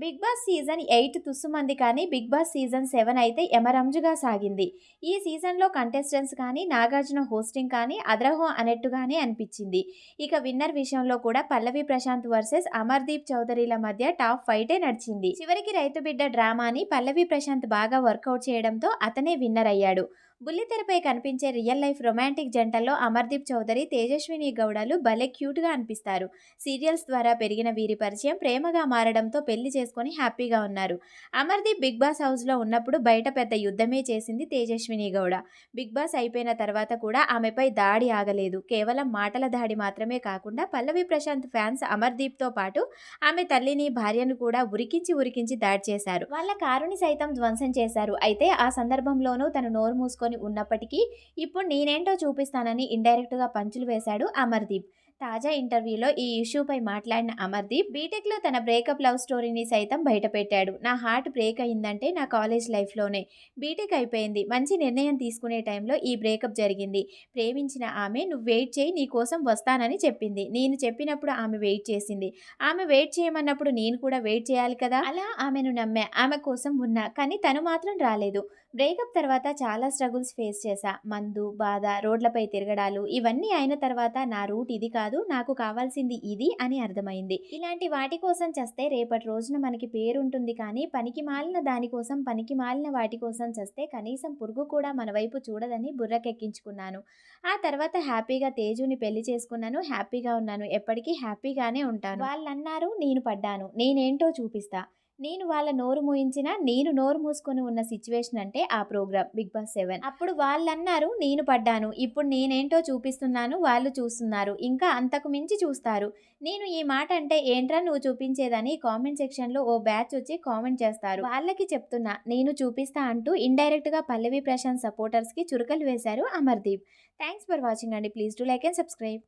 Big Boss season eight తుస్సుమంది కానీ Bigg Boss season seven అయితే ఎమరంజుగా సాగింది. ఈ సీజన్లో కంటెస్టెంట్స్ కానీ నాగార్జున హోస్టింగ్ కానీ అద్రహో అనేట్టుగానే అనిపించింది. ఇక విన్నర్ విషయంలో కూడా పల్లవి ప్రశాంత్ వర్సెస్ అమర్దీప్ చౌదరిల మధ్య టాప్ ఫైటే నడిచింది. చివరికి రైతు బిడ్డ డ్రామాని పల్లవి ప్రశాంత్ బాగా వర్కౌట్ చేయడంతో అతనే విన్నర్ అయ్యాడు. బుల్లితెరపై కనిపించే రియల్ లైఫ్ రొమాంటిక్ జంటల్లో అమర్దీప్ చౌదరి తేజస్విని గౌడలు భలే క్యూట్గా అనిపిస్తారు. సీరియల్స్ ద్వారా పెరిగిన వీరి పరిచయం ప్రేమగా మారడంతో పెళ్ళి చేసుకొని హ్యాపీగా ఉన్నారు. అమర్దీప్ బిగ్ బాస్ హౌస్లో ఉన్నప్పుడు బయట పెద్ద యుద్ధమే చేసింది తేజస్విని గౌడ. బిగ్ బాస్ అయిపోయిన తర్వాత కూడా ఆమెపై దాడి ఆగలేదు. కేవలం మాటల దాడి మాత్రమే కాకుండా పల్లవి ప్రశాంత్ ఫ్యాన్స్ అమర్దీప్తో పాటు ఆమె తల్లిని భార్యను కూడా ఉరికించి ఉరికించి దాడి చేశారు. వాళ్ళ కారుని సైతం ధ్వంసం చేశారు. అయితే ఆ సందర్భంలోనూ తను నోరు మూసుకొని ఉన్నప్పటికీ ఇప్పుడు నేనేంటో చూపిస్తానని ఇండైరెక్ట్గా పంచులు వేశాడు అమర్దీప్. తాజా ఇంటర్వ్యూలో ఈ ఇష్యూపై మాట్లాడిన అమర్దీప్ బీటెక్లో తన బ్రేకప్ లవ్ స్టోరీని సైతం బయటపెట్టాడు. నా హార్ట్ బ్రేక్ అయిందంటే నా కాలేజ్ లైఫ్లోనే. బీటెక్ అయిపోయింది. మంచి నిర్ణయం తీసుకునే టైంలో ఈ బ్రేకప్ జరిగింది. ప్రేమించిన ఆమె నువ్వు వెయిట్ చేయి నీ కోసం వస్తానని చెప్పింది. నేను చెప్పినప్పుడు ఆమె వెయిట్ చేసింది. ఆమె వెయిట్ చేయమన్నప్పుడు నేను కూడా వెయిట్ చేయాలి కదా? అలా ఆమెను నమ్మా ఆమె కోసం ఉన్నా కానీ తను మాత్రం రాలేదు. బ్రేకప్ తర్వాత చాలా స్ట్రగుల్స్ ఫేస్ చేశా. మందు బాధ రోడ్లపై తిరగడాలు ఇవన్నీ అయిన తర్వాత నా రూట్ ఇది కాదు. నాకు కావాల్సింది ఇది అని అర్థమైంది. ఇలాంటి వాటి కోసం చేస్తే రేపటి రోజున మనకి పేరుంటుంది కానీ పనికి మాలిన దానికోసం పనికి మాలిన వాటి కోసం చేస్తే కనీసం పురుగు కూడా మన వైపు చూడదని బుర్రకెక్కించుకున్నాను. ఆ తర్వాత హ్యాపీగా తేజుని పెళ్ళి చేసుకున్నాను హ్యాపీగా ఉన్నాను. ఎప్పటికీ హ్యాపీగానే ఉంటాను. వాళ్ళు అన్నారు నేను పడ్డాను. నేనేంటో చూపిస్తా. నేను వాళ్ళ నోరు మూయించిన నేను నోరు మూసుకొని ఉన్న సిచ్యువేషన్ అంటే ఆ ప్రోగ్రామ్ బిగ్ బాస్ సెవెన్. అప్పుడు వాళ్ళు అన్నారు నేను పడ్డాను. ఇప్పుడు నేనేంటో చూపిస్తున్నాను వాళ్ళు చూస్తున్నారు. ఇంకా అంతకు మించి చూస్తారు. నేను ఈ మాట అంటే ఏంట్రా నువ్వు చూపించేదని కామెంట్ సెక్షన్లో ఓ బ్యాచ్ వచ్చి కామెంట్ చేస్తారు. వాళ్ళకి చెప్తున్నా నేను చూపిస్తా అంటూ ఇండైరెక్ట్గా పల్లవి ప్రశాంత్ సపోర్టర్స్కి చురుకలు వేశారు అమర్దీప్. థ్యాంక్స్ ఫర్ వాచింగ్ అండి. Please do like and subscribe.